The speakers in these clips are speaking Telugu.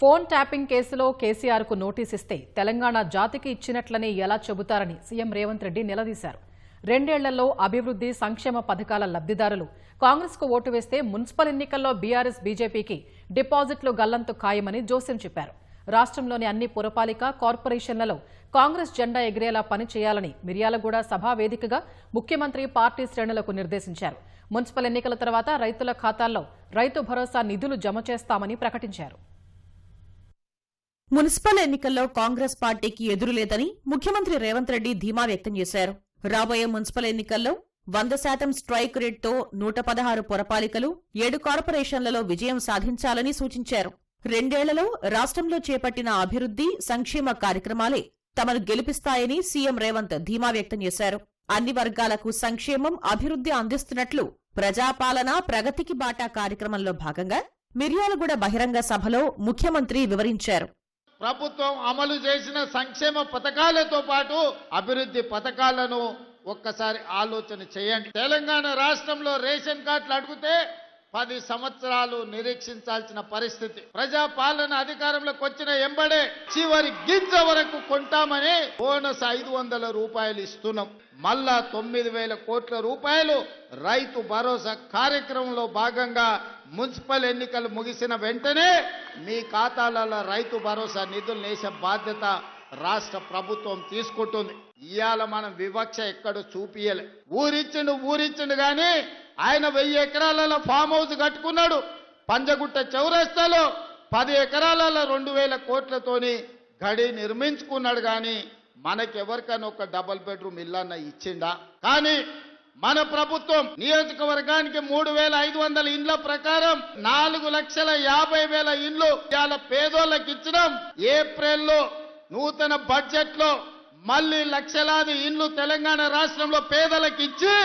ఫోన్ ట్యాపింగ్ కేసులో కేసీఆర్కు నోటీస్ ఇస్తే తెలంగాణ జాతికి ఇచ్చినట్లనే ఎలా చెబుతారని సీఎం రేవంత్ రెడ్డి నిలదీశారు. రెండేళ్ళలో అభివృద్ధి సంక్షేమ పథకాల లబ్ధిదారులు. కాంగ్రెస్కు ఓటు వేస్తే మున్సిపల్ ఎన్నికల్లో బీఆర్ఎస్ బీజేపీకి డిపాజిట్లు గల్లంతు ఖాయమని జోస్యం చెప్పారు. రాష్ట్రంలోని అన్ని పురపాలిక కార్పొరేషన్లలో కాంగ్రెస్ జెండా ఎగిరేలా పనిచేయాలని మిర్యాలగూడ సభా వేదికగా ముఖ్యమంత్రి పార్టీ శ్రేణులకు నిర్దేశించారు. మున్సిపల్ ఎన్నికల తర్వాత రైతుల ఖాతాల్లో రైతు భరోసా నిధులు జమ చేస్తామని ప్రకటించారు. మున్సిపల్ ఎన్నికల్లో కాంగ్రెస్ పార్టీకి ఎదురులేదని ముఖ్యమంత్రి రేవంత్ రెడ్డి ధీమా వ్యక్తం చేశారు. రాబోయే మున్సిపల్ ఎన్నికల్లో వంద శాతం స్ట్రైక్ రేట్తో నూట పదహారు పురపాలికలు ఏడు కార్పొరేషన్లలో విజయం సాధించాలని సూచించారు. రెండేళ్ళలో రాష్ట్రంలో చేపట్టిన అభివృద్ధి సంక్షేమ కార్యక్రమాలే తమను గెలిపిస్తాయని సీఎం రేవంత్ ధీమా వ్యక్తం చేశారు. అన్ని వర్గాలకు సంక్షేమం అభివృద్ధి అందిస్తున్నట్లు ప్రజాపాలన ప్రగతికి బాటా కార్యక్రమంలో భాగంగా మిర్యాలగూడ బహిరంగ సభలో ముఖ్యమంత్రి వివరించారు. ప్రభుత్వం అమలు చేసిన సంక్షేమ పథకాలతో పాటు అభివృద్ధి పథకాలను ఒక్కసారి ఆలోచన చేయండి. తెలంగాణ రాష్ట్రంలో రేషన్ కార్డులు అడిగితే పది సంవత్సరాలు నిరీక్షించాల్సిన పరిస్థితి. ప్రజా పాలన అధికారంలోకి వచ్చిన ఎంబడే చివరి గింజ వరకు కొంటామని బోనస్ ఐదు వందల రూపాయలు ఇస్తున్నాం. మళ్ళా తొమ్మిది వేల కోట్ల రూపాయలు రైతు భరోసా కార్యక్రమంలో భాగంగా మున్సిపల్ ఎన్నికలు ముగిసిన వెంటనే మీ ఖాతాలలో రైతు భరోసా నిధులు వేసే బాధ్యత రాష్ట్ర ప్రభుత్వం తీసుకుంటుంది. ఇవాళ మనం వివక్ష ఎక్కడ చూపియలే. ఊరిచ్చిండు ఊరిచ్చిండు కానీ ఆయన వెయ్యి ఎకరాలలో ఫామ్ హౌస్ కట్టుకున్నాడు. పంజగుట్ట చౌరస్తాలో పది ఎకరాలలో రెండు వేల కోట్లతోని గడి నిర్మించుకున్నాడు కానీ మనకెవరికైనా ఒక డబల్ బెడ్రూమ్ ఇల్లన్న ఇచ్చిండా? కానీ మన ప్రభుత్వం నియోజకవర్గానికి మూడు వేల ఐదు వందల ఇండ్ల ప్రకారం నాలుగు లక్షల యాభై వేల ఇండ్లు ఇవాళ పేదోళ్ళకి ఇచ్చినాం. ఏప్రిల్లో నూతన బడ్జెట్లో మళ్ళీ లక్షలాది ఇండ్లు తెలంగాణ రాష్ట్రంలో పేదలకు ఇచ్చి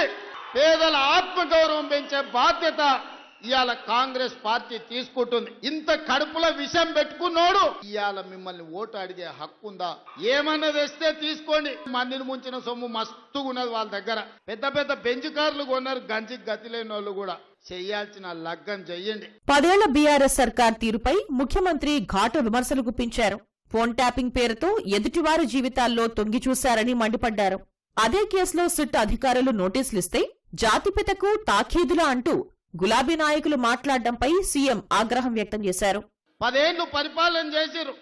పేదల ఆత్మగౌరవం పెంచే బాధ్యత ఇవాళ కాంగ్రెస్ పార్టీ తీసుకుంటుంది. ఇంత కడుపులో విషం పెట్టుకున్నోడు ఇవాళ మిమ్మల్ని ఓటు అడిగే హక్కు ఉందా? ఏమన్నా తెస్తే తీసుకోండి. మందిని ముంచిన సొమ్ము మస్తుగా ఉన్నది వాళ్ళ దగ్గర. పెద్ద పెద్ద బెంచ్ కార్లు కొన్నారు గంజికి గతి లేని వాళ్ళు కూడా. చెయ్యాల్సిన లగ్గం చెయ్యండి పదేళ్ళ బీఆర్ఎస్ సర్కార్ తీరుపై ముఖ్యమంత్రి ఘాటు విమర్శలు గుప్పించారు. ఫోన్ ట్యాపింగ్ పేరుతో ఎదుటివారి జీవితాల్లో తొంగి చూశారని మండిపడ్డారు. అదే కేసులో సిట్ అధికారులు నోటీసులిస్తే జాతిపితకు తాఖీదులా అంటూ గులాబీ నాయకులు మాట్లాడడంపై సీఎం ఆగ్రహం వ్యక్తం చేశారు. పదేళ్ళు పరిపాలన చేసిరు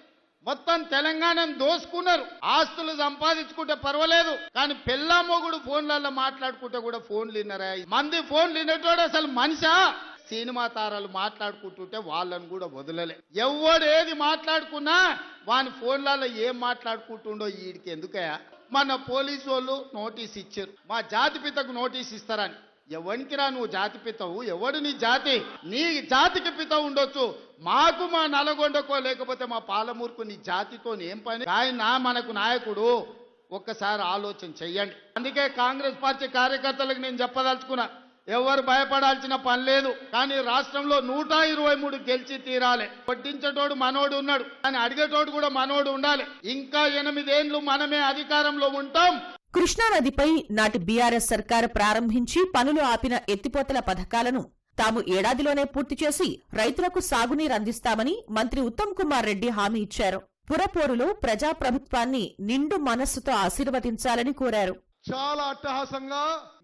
మొత్తం తెలంగాణను దోసుకున్నారు. ఆస్తులు సంపాదించుకుంటే పర్వాలేదు. కానీ పెళ్ళామొగుడు ఫోన్లలో మాట్లాడుకుంటే కూడా ఫోన్లు విన్నరా మంది ఫోన్లు వినేటోడు అసలు మనిషా? సినిమా తారాలు మాట్లాడుకుంటుంటే వాళ్ళని కూడా వదలలే. ఎవడు ఏది మాట్లాడుకున్నా వాని ఫోన్లలో ఏం మాట్లాడుకుంటుండో వీడికి ఎందుకయా మన పోలీసు వాళ్ళు నోటీస్ ఇచ్చారు. మా జాతిపితకు నోటీస్ ఇస్తారని. ఎవరికి రా నువ్వు జాతి పితవు? ఎవడు నీ జాతి? నీ జాతికి పిత ఉండొచ్చు. మాకు మా నల్గొండకో లేకపోతే మా పాలమూరుకు నీ జాతితో ఏం పని? ఆయన మనకు నాయకుడు. ఒక్కసారి ఆలోచన చెయ్యండి. అందుకే కాంగ్రెస్ పార్టీ కార్యకర్తలకు నేను చెప్పదలుచుకున్నా. ఎవరు భయపడాల్సిన పని లేదు. కానీ రాష్ట్రంలో నూట ఇరవై మూడు గెలిచి తీరాలి. వడ్డించేటోడు మనోడు ఉన్నాడు. కానీ అడిగేటోడు కూడా మనోడు ఉండాలి. ఇంకా ఎనిమిదేండ్లు మనమే అధికారంలో ఉంటాం. కృష్ణానదిపై నాటి బీఆర్ఎస్ సర్కారు ప్రారంభించి పనులు ఆపిన ఎత్తిపోతల పథకాలను తాము ఏడాదిలోనే పూర్తి చేసి రైతులకు సాగునీరు అందిస్తామని మంత్రి ఉత్తమ్ కుమార్ రెడ్డి హామీ ఇచ్చారు. పురపోరులో ప్రజాప్రభుత్వాన్ని నిండు మనస్సుతో ఆశీర్వదించాలని కోరారు. చాలా అట్టహాసంగా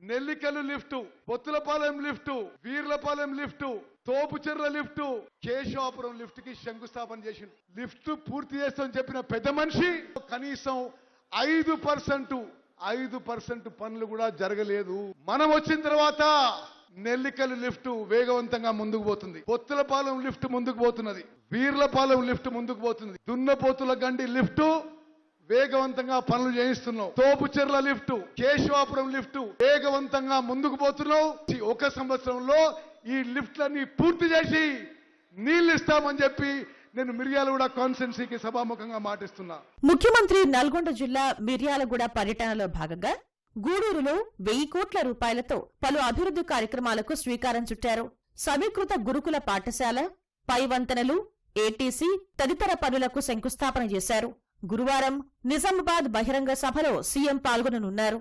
Nellikallu lift Pottulapalem lift Veerlapalem lift Thopucherla lift Keshavapuram లిఫ్ట్కి శంకుస్థాపన చేసిండు. లిఫ్ట్ పూర్తి చేస్తామని చెప్పిన పెద్ద మనిషి కనీసం ఐదు పర్సెంట్ ఐదు పర్సెంట్ పనులు కూడా జరగలేదు. మనం వచ్చిన తర్వాత నెల్లికల్లు లిఫ్ట్ వేగవంతంగా ముందుకు పోతుంది. పొత్తులపాలెం లిఫ్ట్ ముందుకు పోతున్నది. వీర్లపాలెం లిఫ్ట్ ముందుకు పోతుంది. దున్నపోతుల గండి లిఫ్ట్ వేగవంతంగా పనులు చేయిస్తున్నావు. తోపుచెర్ల లిఫ్ట్ కేశవాపురం లిఫ్ట్ వేగవంతంగా ముందుకు పోతున్నావు. ఒక సంవత్సరంలో ఈ లిఫ్ట్లన్నీ పూర్తి చేసి నీళ్ళు ఇస్తామని చెప్పి నేను మిర్యాలగూడ కాన్స్టెన్సీకి సభాముఖంగా మాటిస్తున్నా. ముఖ్యమంత్రి నల్గొండ జిల్లా మిర్యాలగూడ పర్యటనలో భాగంగా గూడూరులో వెయ్యి కోట్ల రూపాయలతో పలు అభివృద్ధి కార్యక్రమాలకు శ్రీకారం చుట్టారు. సమీకృత గురుకుల పాఠశాల పై వంతెనలు ఏటీసీ తదితర పనులకు శంకుస్థాపన చేశారు. గురువారం నిజామాబాద్ బహిరంగ సభలో సీఎం పాల్గొననున్నారు.